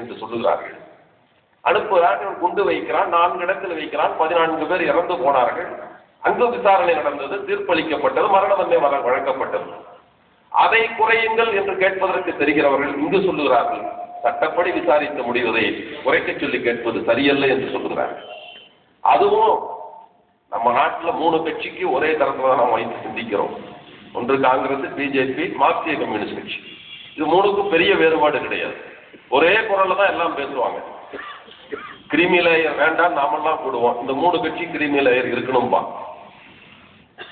என்று சொல்லுகிறார்கள். அனுப்புகிறார்கள் குண்டு வைக்கிறான் நான்கு இடத்தில் வைக்கிறான் பதினான்கு பேர் இறந்து போனார்கள். அங்கு விசாரணை நடந்தது தீர்ப்பளிக்கப்பட்டது மரண தண்டனை வழங்கப்பட்டது. அதை குறையுங்கள் என்று கேட்பதற்கு தெரிகிறவர்கள் இங்கு சொல்லுகிறார்கள். சட்டப்படி விசாரிக்க முடிவதை குறைக்க சொல்லி கேட்பது சரியல்ல என்று சொல்லுகிறார்கள். அதுவும் நம்ம நாட்டில் மூணு கட்சிக்கு ஒரே தரத்தில் தான் நாம் வைத்து சிந்திக்கிறோம். ஒன்று காங்கிரஸ் பிஜேபி மார்க்சிய கம்யூனிஸ்ட் கட்சி. இது மூணுக்கும் பெரிய வேறுபாடு கிடையாது. ஒரே குரல்ல தான் எல்லாம் பேசுவாங்க. கிரிமி லேயர் வேண்டாம் நாமெல்லாம் போடுவோம். இந்த மூணு கட்சி கிரிமி லேயர் இருக்கணும்பா.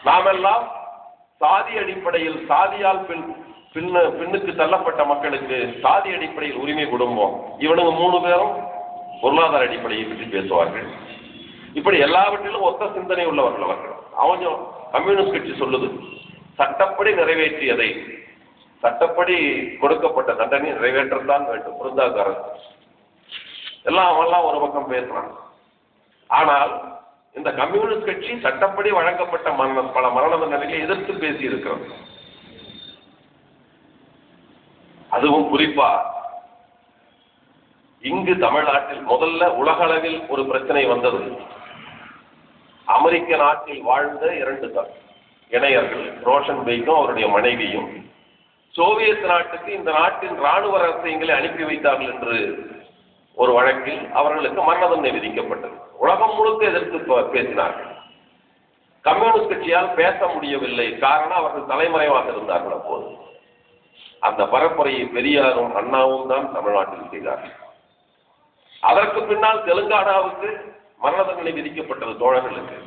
நாமெல்லாம் சாதி அடிப்படையில் சாதியால் பின் பின்னு பின்னுக்கு தள்ளப்பட்ட மக்களுக்கு சாதி அடிப்படையில் உரிமை கொடுப்போம். இவனுங்க மூணு பேரும் பொருளாதார அடிப்படையை பற்றி பேசுவார்கள். இப்படி எல்லாவற்றிலும் ஒத்த சிந்தனை உள்ளவர்கள் அவர்கள். அவங்க கம்யூனிஸ்ட் கட்சி சொல்லுது சட்டப்படி நிறைவேற்றியதை சட்டப்படி கொடுக்கப்பட்ட தண்டனை நிறைவேற்றத்தான் வேண்டும் பிருந்தாகாரன் எல்லாம் அவன்லாம் ஒரு பக்கம் பேசுறான். ஆனால் இந்த கம்யூனிஸ்ட் கட்சி சட்டப்படி வழங்கப்பட்ட மரணம் பல மரண தண்டனைகளை எதிர்த்து பேசி இருக்கிறது. அதுவும் குறிப்பா இங்கு தமிழ்நாட்டில் முதல்ல உலகளவில் ஒரு பிரச்சனை வந்தது. அமெரிக்க நாட்டில் வாழ்ந்த இரண்டு த- இணையர்கள் ரோஷன் பெய்க்கும் அவருடைய மனைவியும். சோவியத் நாட்டுக்கு இந்த நாட்டின் ராணுவ ரகசியங்களை அனுப்பி வைத்தார்கள் என்று ஒரு வழக்கில் அவர்களுக்கு மரண தண்டனை விதிக்கப்பட்டது. உலகம் முழுக்க எதிர்த்து பேசினார்கள். கம்யூனிஸ்ட் கட்சியால் பேச முடியவில்லை காரணம் அவர்கள் தலைமறைவாக இருந்தார்கள் அப்போது. அந்த பரப்புரையை பெரியாரும் அண்ணாவும் தான் தமிழ்நாட்டில் செய்தார்கள். அதற்கு பின்னால் தெலுங்கானாவுக்கு மரண தண்டனை விதிக்கப்பட்டது தோழர்களுக்கு.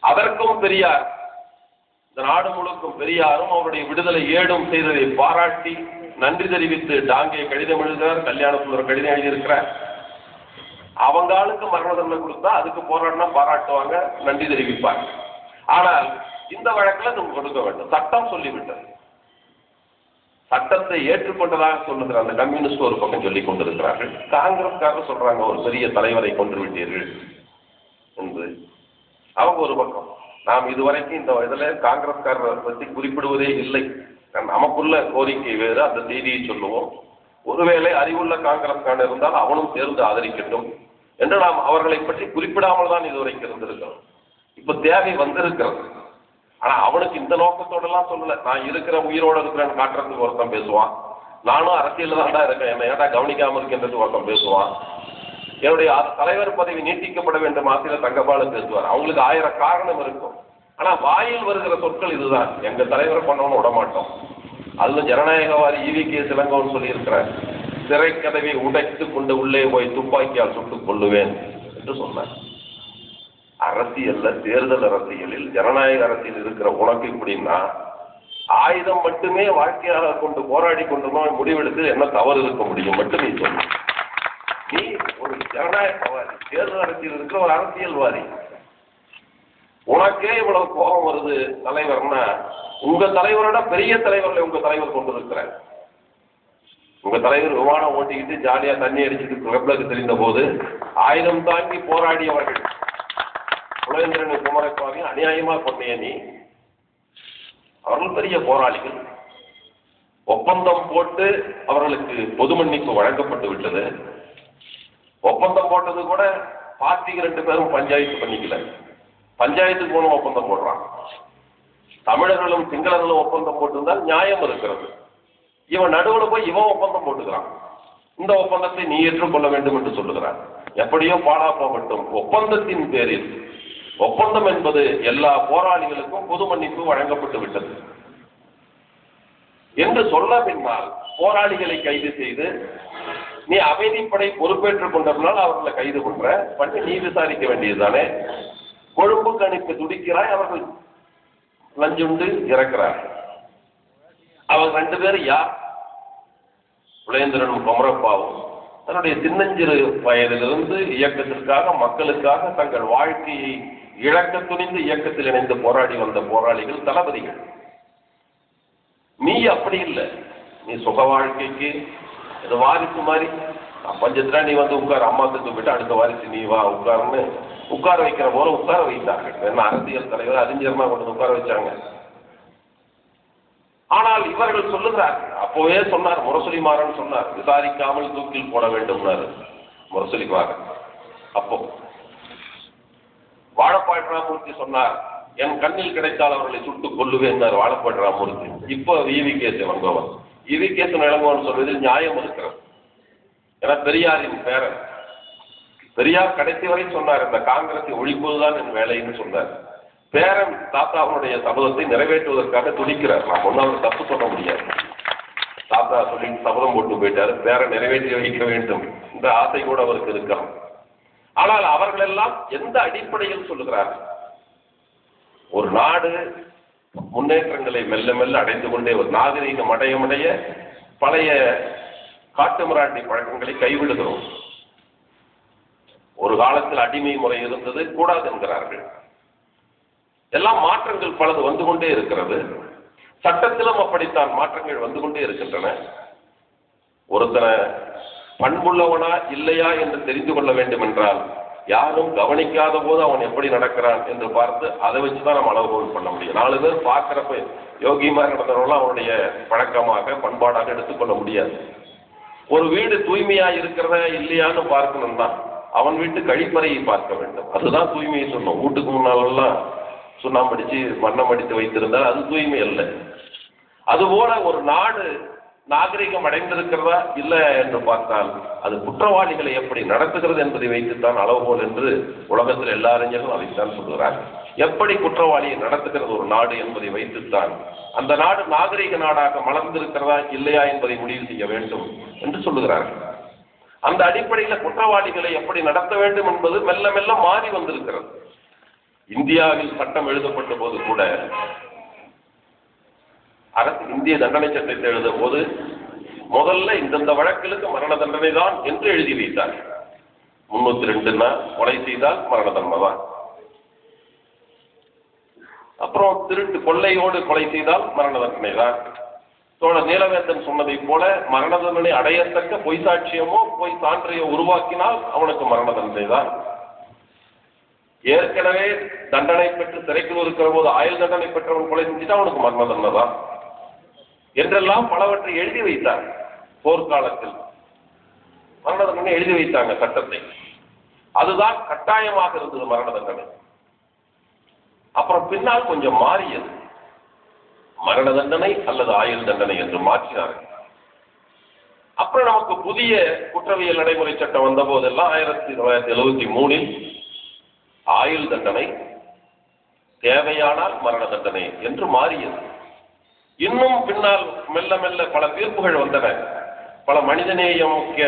அதற்கும் பெரியார் இந்த நாடு முழுக்கும் பெரியாரும் அவருடைய விடுதலை ஏடும் செய்ததை பாராட்டி நன்றி தெரிவித்து டாங்கே கடிதம் எழுதுகிறார் கல்யாண சுந்தரம் கடிதம் எழுதியிருக்கிறார். அவங்க ஆளுக்கு மரண தண்டனை கொடுத்தா அதுக்கு போராடினா பாராட்டுவாங்க நன்றி தெரிவிப்பாங்க. ஆனால் இந்த வழக்கில் நம்ம கொடுக்க வேண்டும். சட்டம் சொல்லிவிட்டது. சட்டத்தை ஏற்றுக்கொண்டதாக சொல்லுகிற அந்த கம்யூனிஸ்ட் ஒரு பக்கம் சொல்லிக் கொண்டிருக்கிறார்கள். காங்கிரஸ்காரர் சொல்றாங்க ஒரு பெரிய தலைவரை கொன்று விட்டீர்கள் என்று. அவங்க ஒரு பக்கம். நாம் இதுவரைக்கும் இந்த இதில் காங்கிரஸ்காரரை பற்றி குறிப்பிடுவதே இல்லை. நமக்குள்ள கோரிக்கை வேறு அந்த செய்தியை சொல்லுவோம். ஒருவேளை அறிவுள்ள காங்கிரஸ்காரன் இருந்தால் அவனும் சேர்ந்து ஆதரிக்கட்டும் என்று நாம் அவர்களை பற்றி குறிப்பிடாமல் தான் இதுவரைக்கும் இருந்திருக்கிறோம் இப்போ தேவை வந்திருக்கிறது. ஆனால் அவனுக்கு இந்த நோக்கத்தோடலாம் சொல்லலை. நான் இருக்கிற உயிரோட இருக்கிறேன்னு காட்டுறதுக்கு ஒருத்தன் பேசுவான். நானும் அரசியல்ல தான்டா இருக்கேன். என்ன ஏன்டா கவனிக்காமல் இருக்கின்றது ஒருத்தன் பேசுவான். என்னுடைய தலைவர் பதவி நீட்டிக்கப்பட வேண்டும் ஆசிரியர் தங்கபாலு பேசுவார். அவங்களுக்கு ஆயிரம் காரணம் இருக்கும். ஆனா வாயில் வருகிற சொற்கள் இதுதான். எங்க தலைவரை பண்ணவனு விட மாட்டோம் அதுல ஜனநாயகவாதி ஈவி கே. சிலங்கோன்னு சொல்லி இருக்கிறார் சிறை கதவை உடைத்து கொண்டு உள்ளே போய் துப்பாக்கியால் சுட்டுக் கொள்ளுவேன் என்று சொன்னார். அரசியல்ல தேர்தல் அரசியலில் ஜனநாயக அரசியல் இருக்கிற உனக்கு இப்படின்னா ஆயுதம் மட்டுமே வாழ்க்கையாக கொண்டு போராடி கொண்டு முடிவெடுத்து என்ன தவறு இருக்க முடியும்? மட்டும் நீ ஜனநாயகவாதி தேர்தல் அரசியல் இருக்கிற ஒரு அரசியல்வாதி. உனக்கே இவ்வளவு கோபம் வருது தலைவர்னா உங்க தலைவரோட பெரிய தலைவர்களை உங்க தலைவர் கொண்டு இருக்கிறார். உங்க தலைவர் விமானம் ஓட்டிக்கிட்டு ஜாலியா தண்ணி அடிச்சுட்டு கிளப்லுக்கு தெரிந்த போது ஆயுதம் தாங்கி போராடியவர்கள். குலேந்திரன் குமரசுவாமி அநியாயமா கொண்டே நீ. அவர்கள் பெரிய போராளிகள். ஒப்பந்தம் போட்டு அவர்களுக்கு பொது மன்னிப்பு வழங்கப்பட்டு விட்டது. ஒப்பந்தம் போட்டது கூட பார்ட்டிக்கு ரெண்டு பேரும் பஞ்சாயத்து பண்ணிக்கல. பஞ்சாயத்துக்கு மூலம் ஒப்பந்தம் போடுறான். தமிழர்களும் சிங்களர்களும் ஒப்பந்தம் போட்டிருந்தால் நியாயம் இருக்கிறது. இவன் நடுவில் போய் இவன் ஒப்பந்தம் போட்டுக்கிறான். இந்த ஒப்பந்தத்தை நீ ஏற்றுக்கொள்ள வேண்டும் என்று சொல்லுகிறான் எப்படியோ பாடா போகட்டும். ஒப்பந்தத்தின் பேரில். ஒப்பந்தம் என்பது எல்லா போராளிகளுக்கும் பொது மன்னிப்பு வழங்கப்பட்டு விட்டது. என்று சொல்ல பின்னால் போராளிகளை கைது செய்து நீ அமைதிப்படை பொறுப்பேற்றுக் கொண்டதனால் அவர்களை கைது பண்ற. பண்ணி நீ விசாரிக்க வேண்டியதுதானே. கொழும்பு கணிப்பு துடிக்கிறாய் அவர்கள் லஞ்சுண்டு இறக்கிறார் அவங்க ரெண்டு பேரும் யார்? புலேந்திரனும் குமரப்பாவும். தன்னுடைய சின்னஞ்சிறு வயதிலிருந்து இயக்கத்திற்காக மக்களுக்காக தங்கள் வாழ்க்கையை இழக்க துணிந்து இயக்கத்தில் இணைந்து போராடி வந்த போராளிகள் தளபதிகள். நீ அப்படி இல்லை. நீ சுக வாழ்க்கைக்கு இது வாரிசு மாதிரி பஞ்சத்துல நீ வந்து உட்கார். அம்மா செத்து போயிட்டு அடுத்த வாரிசு நீ வா உட்காருன்னு உட்கார வைக்கிற போல உட்கார வைத்தார்கள். என்ன அரசியல் தலைவர் அறிஞர்னா கொண்டு வந்து உட்கார வச்சாங்க. ஆனால் இவர்கள் சொல்லுகிறார்கள் அப்போவே சொன்னார் முரசொலி மாறன் சொன்னார் விசாரிக்காமல் தூக்கில் போட வேண்டும்னாரு. முரசொலி மாறன் அப்போ வாழப்பாடி ராமூர்த்தி சொன்னார் என் கண்ணில் கிடைத்தால் அவர்களை சுட்டு கொள்ளுவேன் வாழப்பாடி ராமூர்த்தி இப்போ E V K S Elangovan இதுக்கேற்ற K S Elangovan சொல்வதில் நியாயம் இருக்கிறது என பெரியாரின் பேரன் பெரியார் கடைசி வரை சொன்னார் இந்த காங்கிரஸை ஒழிப்பதுதான் என் வேலைன்னு சொன்னார். பேரன் தாத்தாவுடைய சபதத்தை நிறைவேற்றுவதற்காக துடிக்கிறார். நாம் ஒன்றும் அவர் தப்பு சொல்ல முடியாது. தாத்தா சொல்லி சபதம் போட்டு போயிட்டார். பேரன் நிறைவேற்றி வைக்க வேண்டும் என்ற ஆசை கூட அவருக்கு இருக்கலாம் ஆனால் அவர்களெல்லாம் எந்த அடிப்படையில் சொல்லுகிறார்கள்? ஒரு நாடு முன்னேற்றங்களை மெல்ல மெல்ல அடைந்து கொண்டே ஒரு நாகரீகம் அடையமடைய பழைய காட்டுமிராண்டி பழக்கங்களை கைவிடுகிறோம். ஒரு காலத்தில் அடிமை முறை இருந்தது கூடாது என்கிறார்கள். எல்லாம் மாற்றங்கள் பலது வந்து கொண்டே இருக்கிறது. சட்டத்திலும் அப்படித்தான் மாற்றங்கள் வந்து கொண்டே இருக்கின்றன. ஒருத்தனை பண்புள்ளவனா இல்லையா என்று தெரிந்து கொள்ள வேண்டும் என்றால் யாரும் கவனிக்காத போது அவன் எப்படி நடக்கிறான் என்று பார்த்து அதை வச்சுதான் நம்ம அளவுகோல் பண்ண முடியும். நாலு பேர் பார்க்கிறப்ப யோகி மாதிரி அவனுடைய பழக்கமாக பண்பாடாக எடுத்துக்கொள்ள முடியாது. ஒரு வீடு தூய்மையா இருக்கிறதா இல்லையான்னு தான் அவன் வீட்டு கழிப்பறையை பார்க்க வேண்டும். அதுதான் தூய்மையை சொன்னோம். வீட்டுக்கு முன்னாலெல்லாம் சுண்ணாம்படிச்சு மண்ணம் அடித்து வைத்திருந்தால் அது தூய்மை அல்ல. அதுபோல ஒரு நாடு நாகரிகம் அடைந்திருக்கிறதா இல்லை என்று பார்த்தால் அது குற்றவாளிகளை எப்படி நடத்துகிறது என்பதை வைத்துத்தான் அளவுகோல் என்று உலகத்தில் எல்லா அறிஞர்களும் அதைத்தான் சொல்கிறார் எப்படி குற்றவாளியை நடத்துகிறது ஒரு நாடு என்பதை வைத்துத்தான் அந்த நாடு நாகரிக நாடாக மலர்ந்திருக்கிறதா இல்லையா என்பதை முடிவு செய்ய வேண்டும் என்று சொல்லுகிறார்கள். அந்த அடிப்படையில் குற்றவாளிகளை எப்படி நடத்த வேண்டும் என்பது மெல்ல மெல்ல மாறி வந்திருக்கிறது. இந்தியாவில் சட்டம் எழுதப்பட்ட போது கூட அரசு இந்திய தண்டனை சட்டத்தை எழுதும் போது முதல்ல இந்தந்த வழக்கிலுக்கு மரண தண்டனை தான் என்று எழுதி வைத்தார். முன்னூத்தி ரெண்டுன்னா கொலை செய்தால் மரண தண்டனை தான் அப்புறம் திருட்டு கொள்ளையோடு கொலை செய்தால் மரண தண்டனை தான் தோழர் நீலவேந்தன் சொன்னதை போல மரண தண்டனை அடையத்தக்க பொய் சாட்சியமோ பொய் சான்றையோ உருவாக்கினால் அவனுக்கு மரண தண்டனை தான் ஏற்கனவே தண்டனை பெற்று சிறைக்குள் இருக்கிற போது ஆயுள் தண்டனை பெற்றவன் கொலை செஞ்சுட்டா அவனுக்கு மரண தண்டனை தான் என்றெல்லாம் பலவற்றை எழுதி வைத்தார் போர்க்காலத்தில். மரண தண்டனை எழுதி வைத்தாங்க சட்டத்தை. அதுதான் கட்டாயமாக இருந்தது மரண தண்டனை அப்புறம் பின்னால் கொஞ்சம் மாறியது. மரண தண்டனை அல்லது ஆயுள் தண்டனை என்று மாற்றினார்கள். அப்புறம் நமக்கு புதிய குற்றவியல் நடைமுறை சட்டம் வந்த போதெல்லாம் ஆயிரத்தி தொள்ளாயிரத்தி எழுபத்தி மூணில் ஆயுள் தண்டனை தேவையானால் மரண தண்டனை என்று மாறியது. இன்னும் பின்னால் மெல்ல மெல்ல பல தீர்ப்புகள் வந்தன. பல மனிதநேயம் முக்கிய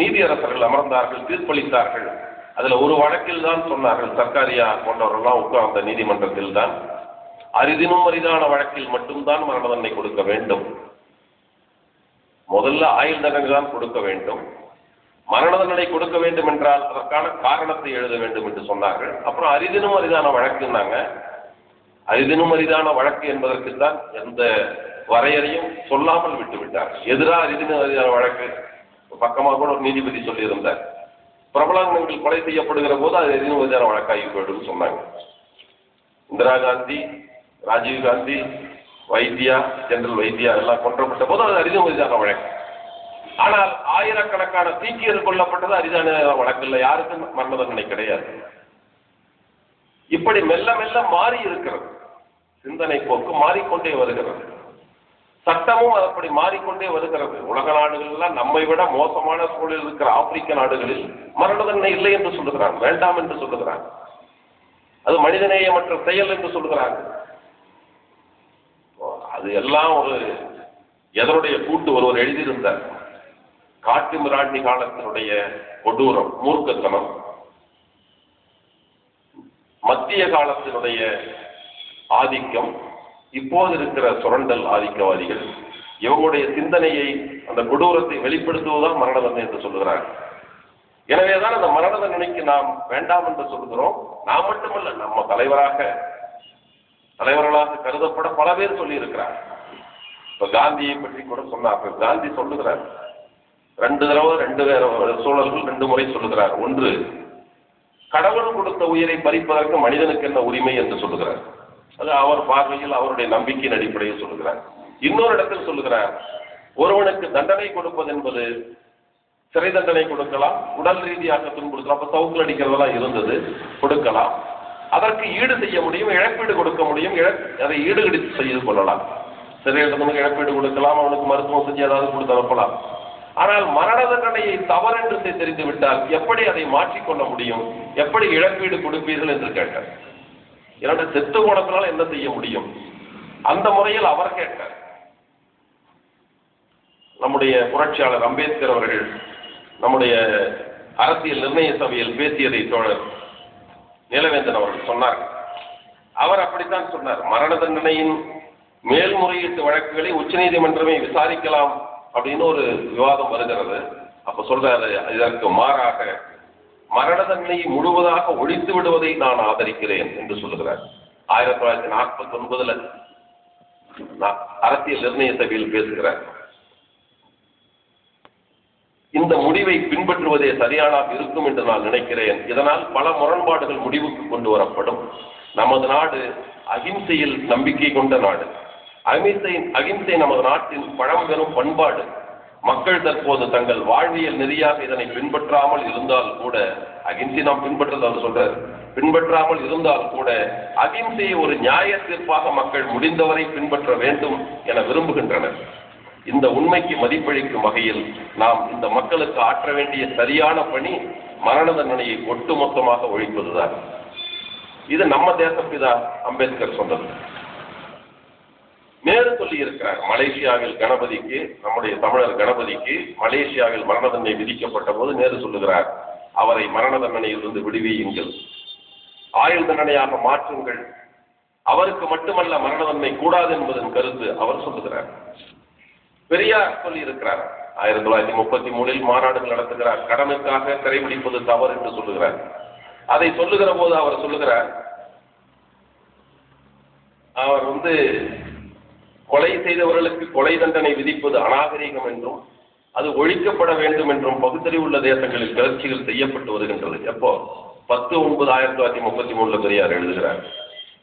நீதியரசர்கள் அமர்ந்தார்கள் தீர்ப்பளித்தார்கள். அதுல ஒரு வழக்கில் தான் சொன்னார்கள் சர்க்காரியா போன்றவர்கள்லாம் உட்கார்ந்த நீதிமன்றத்தில் தான். அரிதினும் அரிதான வழக்கில் மட்டும்தான் மரண தண்டனை கொடுக்க வேண்டும். முதல்ல ஆயுள் தண்டனை தான் கொடுக்க வேண்டும். மரண தண்டனை கொடுக்க வேண்டும் என்றால் அதற்கான காரணத்தை எழுத வேண்டும் என்று சொன்னார்கள். அப்புறம் அரிதினும் அரிதான வழக்குன்னாங்க. அரிதினும் அரிதான வழக்கு என்பதற்கு தான் எந்த வரையறையும் சொல்லாமல் விட்டுவிட்டார். எதிராக அரிதினும் அரிதான வழக்கு. பக்கமாக கூட ஒரு நீதிபதி சொல்லியிருந்தார். பிரபலாங்கங்கள் கொலை செய்யப்படுகிற போது அது எதிரும் அரிதான வழக்காகி போயிடும் சொன்னாங்க. இந்திரா காந்தி ராஜீவ் காந்தி வைத்தியா ஜெனரல் வைத்தியா எல்லாம் கொன்றப்பட்ட போது அது அரிதும் அரிதான வழக்கு. ஆனால் ஆயிரக்கணக்கான சீக்கியர் கொல்லப்பட்டது அரிதான வழக்கு இல்லை. யாருக்கும் மரண தண்டனை கிடையாது. இப்படி மெல்ல மெல்ல மாறி இருக்கிறது. சிந்தனை போக்கு மாறிக்கொண்டே வருகிறது. சட்டமும் அப்படி மாறிக்கொண்டே வருகிறது. உலக நாடுகள் நம்மை விட மோசமான சூழலில் இருக்கிற ஆப்பிரிக்க நாடுகளில் மரண தண்டனை இல்லை என்று சொல்லுகிறான் வேண்டாம் என்று சொல்லுகிறான் அது மனிதநேயமற்ற செயல் என்று சொல்லுகிறாங்க அது எல்லாம் ஒரு எதனுடைய கூட்டு ஒருவர் எழுதியிருந்தார். காட்டு மிராண்டி காலத்தினுடைய கொடூரம் மூர்க்கத்தனம். மத்திய காலத்தினுடைய ஆதிக்கம் இப்போது இருக்கிற சுரண்டல் ஆதிக்கவாதிகள் இவங்களுடைய சிந்தனையை அந்த கொடூரத்தை வெளிப்படுத்துவதுதான் மரண தண்டனை என்று சொல்லுகிறார் எனவேதான் அந்த மரண தண்டனைக்கு நாம் வேண்டாம் என்று சொல்கிறோம் நாம் மட்டுமல்ல நம்ம தலைவராக தலைவர்களாக கருதப்பட பல பேர் சொல்லியிருக்கிறார். இப்ப காந்தியை பற்றி கூட சொன்னார் காந்தி சொல்லுகிறார். ரெண்டு தடவை ரெண்டு சூழல்கள் ரெண்டு முறை சொல்லுகிறார். ஒன்று கடவுள் கொடுத்த உயிரை பறிப்பதற்கு மனிதனுக்கு என்ன உரிமை என்று சொல்லுகிறார். அது அவர் பார்வையில் அவருடைய நம்பிக்கையின் அடிப்படையில் சொல்லுகிறார். இன்னொரு இடத்தில் சொல்லுகிறார் ஒருவனுக்கு தண்டனை கொடுப்பது என்பது சிறை தண்டனை கொடுக்கலாம் உடல் ரீதியாக துன்புறுத்தலாம் அப்ப சவுக்குல அடிக்கிறதெல்லாம் இருந்தது கொடுக்கலாம். அதற்கு ஈடு செய்ய முடியும் இழப்பீடு கொடுக்க முடியும் இழ- அதை ஈடுகடி செய்து கொள்ளலாம். சிறையில் இருந்தவனுக்கு இழப்பீடு கொடுக்கலாம் அவனுக்கு மருத்துவம் செஞ்சு ஏதாவது கொடுத்து அனுப்பலாம். ஆனால் மரண தண்டனையை தவறென்று என்று தெரிந்து விட்டால் எப்படி அதை மாற்றிக்கொள்ள முடியும்? எப்படி இழப்பீடு கொடுப்பீர்கள் என்று கேட்டார். இரண்டு செத்து போனதுனால என்ன செய்ய முடியும்? அந்த முறையில் அவர் கேட்டார். நம்முடைய புரட்சியாளர் அம்பேத்கர் அவர்கள் நம்முடைய அரசியல் நிர்ணய சபையில் பேசியதை தோழர் நீலவேந்தன் அவர்கள் சொன்னார். அவர் அப்படித்தான் சொன்னார். மரண தண்டனையின் மேல்முறையீட்டு வழக்குகளை உச்சநீதிமன்றமே விசாரிக்கலாம் அப்படின்னு ஒரு விவாதம் வருகிறது. அப்ப சொல்றாரு இதற்கு மாறாக மரண தண்டனையை முழுவதாக ஒழித்து விடுவதை நான் ஆதரிக்கிறேன் என்று சொல்லுகிறார். ஆயிரத்தி தொள்ளாயிரத்தி நாற்பத்தி ஒன்பதுல அரசியல் நிர்ணய சபையில் பேசுகிறார். இந்த முடிவை பின்பற்றுவதே சரியானதாக இருக்கும் என்று நான் நினைக்கிறேன். இதனால் பல முரண்பாடுகள் முடிவுக்கு கொண்டு வரப்படும். நமது நாடு அகிம்சையில் நம்பிக்கை கொண்ட நாடு. அகிம்சை அகிம்சை நமது நாட்டின் பழம்பெரும் பண்பாடு. மக்கள் தற்போது தங்கள் வாழ்வியல் நெறியாக இதனை பின்பற்றாமல் இருந்தால் கூட அகிம்சை நாம் பின்பற்றது அவர் சொல்றார். பின்பற்றாமல் இருந்தால் கூட அகிம்சையை ஒரு நியாய தீர்ப்பாக மக்கள் முடிந்தவரை பின்பற்ற வேண்டும் என விரும்புகின்றனர். இந்த உண்மைக்கு மதிப்பளிக்கும் வகையில் நாம் இந்த மக்களுக்கு ஆற்ற வேண்டிய சரியான பணி மரண தண்டனையை ஒட்டுமொத்தமாக ஒழிப்பதுதான். இது நம்ம தேசப்பிதா அம்பேத்கர் சொன்னது. நேரு சொல்லி இருக்கிறார் மலேசியாவில் கணபதிக்கு நம்முடைய தமிழர் கணபதிக்கு மலேசியாவில் மரண தண்டனை விதிக்கப்பட்ட போது நேரு சொல்லுகிறார் அவரை மரண தண்டனையிலிருந்து விடுவியுங்கள். ஆயுள் தண்டனையாக மாற்றுங்கள். அவருக்கு மட்டுமல்ல மரண தண்டனை கூடாது என்பதன் கருத்து அவர் சொல்லுகிறார். பெரியார் சொல்லி இருக்கிறார் ஆயிரத்தி தொள்ளாயிரத்தி முப்பத்தி மூணில் மாநாடுகள் நடத்துகிறார் கடனுக்காக கடைபிடிப்பது தவறு என்று சொல்லுகிறார். அதை சொல்லுகிற போது அவர் சொல்லுகிறார் அவர் வந்து கொலை செய்தவர்களுக்கு கொலை தண்டனை விதிப்பது அநாகரீகம் என்றும் அது ஒழிக்கப்பட வேண்டும் என்றும் பகுத்தறிவுள்ள தேசங்களில் கிளர்ச்சிகள் செய்யப்பட்டு வருகின்றது. எப்போ? பத்து ஒன்பது ஆயிரத்தி தொள்ளாயிரத்தி முப்பத்தி மூணுல பெரியார் எழுதுகிறார்.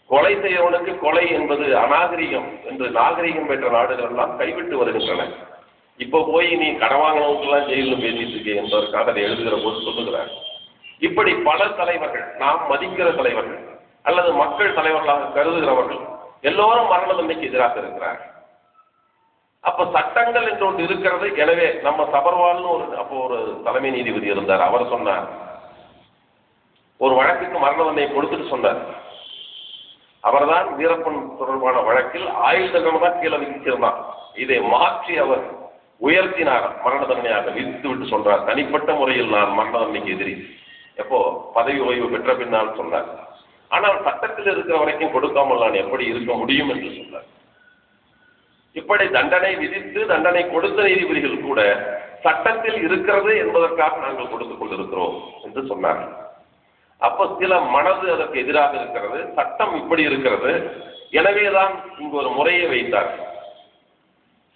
கொலை செய்யவனுக்கு கொலை என்பது அநாகரிகம் என்று நாகரிகம் பெற்ற நாடுகள் எல்லாம் கைவிட்டு வருகின்றன. இப்போ போய் நீ கடன் வாங்கினவங்கெல்லாம் ஜெயிலும் பேசிட்டு இருக்கே என்பதற்காக அதை எழுதுகிற போது சொல்லுகிறார். இப்படி பல தலைவர்கள் நாம் மதிக்கிற தலைவர்கள் அல்லது மக்கள் தலைவர்களாக கருதுகிறவர்கள் எல்லோரும் மரண தண்டனைக்கு எதிராக இருக்கிறார் அப்ப சட்டங்கள் என்று ஒன்று இருக்கிறது. எனவே நம்ம சபர்வால்னு ஒரு அப்போ ஒரு தலைமை நீதிபதி இருந்தார். அவர் சொன்னார் ஒரு வழக்குக்கு மரண தண்டனை கொடுத்துட்டு சொன்னார். அவர்தான் வீரப்பன் தொடர்பான வழக்கில் ஆயுள் தண்டனை தான் கீழே விதிச்சிருந்தான் இதை மாற்றி அவர் உயர்த்தினார். மரண தண்டனையாக விதித்து விட்டு சொல்றார். தனிப்பட்ட முறையில் நான் மரண தண்டனைக்கு எதிரி. எப்போ? பதவி ஓய்வு பெற்ற பின்னால் சொன்னார். ஆனால் சட்டத்தில் இருக்கிற வரைக்கும் கொடுக்காமல் நான் எப்படி இருக்க முடியும் என்று சொன்னார். இப்படி தண்டனை விதித்து தண்டனை கொடுத்த நீதிபதிகள் கூட சட்டத்தில் இருக்கிறது என்பதற்காக நாங்கள் கொடுத்துக் கொண்டிருக்கிறோம் என்று சொன்னார். அப்ப சில மனது அதற்கு எதிராக இருக்கிறது சட்டம் இப்படி இருக்கிறது. எனவேதான் இங்கு ஒரு முறையை வைத்தார்.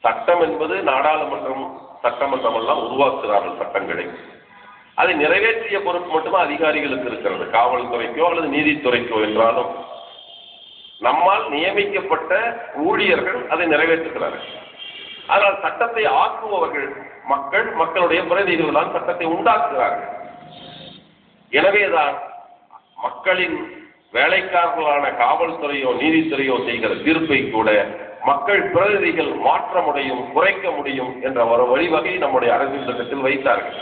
சட்டம் என்பது நாடாளுமன்றம் சட்டமன்றம் எல்லாம் உருவாக்குகிறார்கள் சட்டங்களை. அதை நிறைவேற்றிய பொறுப்பு மட்டுமே அதிகாரிகளுக்கு இருக்கிறது. காவல்துறைக்கோ அல்லது நீதித்துறைக்கோ என்றாலும் நம்மால் நியமிக்கப்பட்ட ஊழியர்கள் அதை நிறைவேற்றுகிறார்கள். ஆனால் சட்டத்தை ஆக்குபவர்கள் மக்கள் மக்களுடைய பிரதிநிதிகள் தான் சட்டத்தை உண்டாக்குகிறார்கள். எனவேதான் மக்களின் வேலைக்காரர்களான காவல்துறையோ நீதித்துறையோ செய்கிற தீர்ப்பை கூட மக்கள் பிரதிநிதிகள் மாற்ற முடியும் குறைக்க முடியும் என்ற ஒரு வழிவகை நம்முடைய அரசியல் சட்டத்தில் வைத்தார்கள்.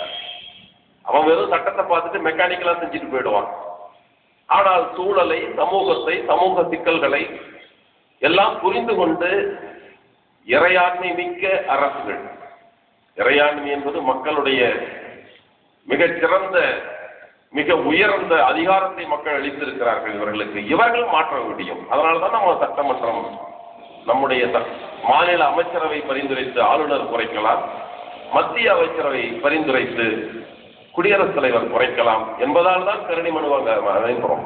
அவன் வெறும் சட்டத்தை பார்த்துட்டு மெக்கானிக்கலா செஞ்சுட்டு போயிடுவான். ஆனால் சூழலை சமூகத்தை சமூக சிக்கல்களை எல்லாம் புரிந்து கொண்டு இறையாண்மை மிக்க அரசுகள். இறையாண்மை என்பது மக்களுடைய மிகச்சிறந்த மிக உயர்ந்த அதிகாரத்தை மக்கள் அளித்திருக்கிறார்கள் இவர்களுக்கு. இவர்கள் மாற்ற முடியும் அதனால தான் நம்ம சட்டமன்றம் நம்முடைய மாநில அமைச்சரவை பரிந்துரைத்து ஆளுநர் குறைக்கலாம். மத்திய அமைச்சரவை பரிந்துரைத்து குடியரசுத் தலைவர் குறைக்கலாம் என்பதால் தான் கருணை மனு அங்க அனுப்புறோம்.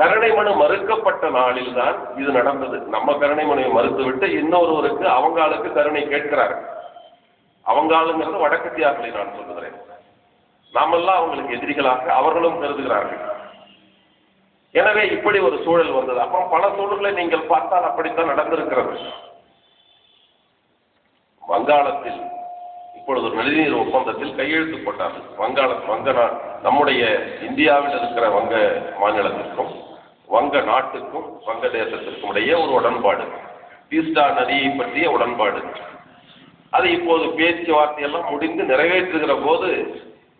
கருணை மனு மறுக்கப்பட்ட நாளில் தான் இது நடந்தது. நம்ம கருணை மனுவை மறுத்துவிட்டு இன்னொருவருக்கு அவங்க ஆளுக்கு கருணை கேட்கிறார். அவங்க ஆளுங்கிறது வடக்கத்தியார்களை நான் சொல்லுகிறேன். நாமெல்லாம் அவங்களுக்கு எதிரிகளாக அவர்களும் கருதுகிறார்கள். எனவே இப்படி ஒரு சூழல் வந்தது. அப்புறம் பல சூழல்களை நீங்கள் பார்த்தால் அப்படித்தான் நடந்திருக்கிறது. வங்காளத்தில் இப்பொழுது ஒரு நதிநீர் ஒப்பந்தத்தில் கையெழுத்து போட்டார்கள். வங்காள வங்க நா நம்முடைய இந்தியாவில் இருக்கிற வங்க மாநிலத்திற்கும் வங்க நாட்டுக்கும் வங்க தேசத்திற்கும் இடையே ஒரு உடன்பாடு. தீஸ்டா நதியை பற்றிய உடன்பாடு. அது இப்போது பேச்சுவார்த்தையெல்லாம் முடிந்து நிறைவேற்றுகிற போது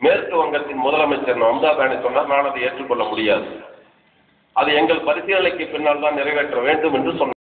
மேற்கு வங்கத்தின் முதலமைச்சர் மம்தா பானர்ஜி சொன்னார் நான் அதை ஏற்றுக்கொள்ள முடியாது. அது எங்கள் பரிசீலனைக்கு பின்னால் தான் நிறைவேற்ற வேண்டும் என்று சொன்னார்.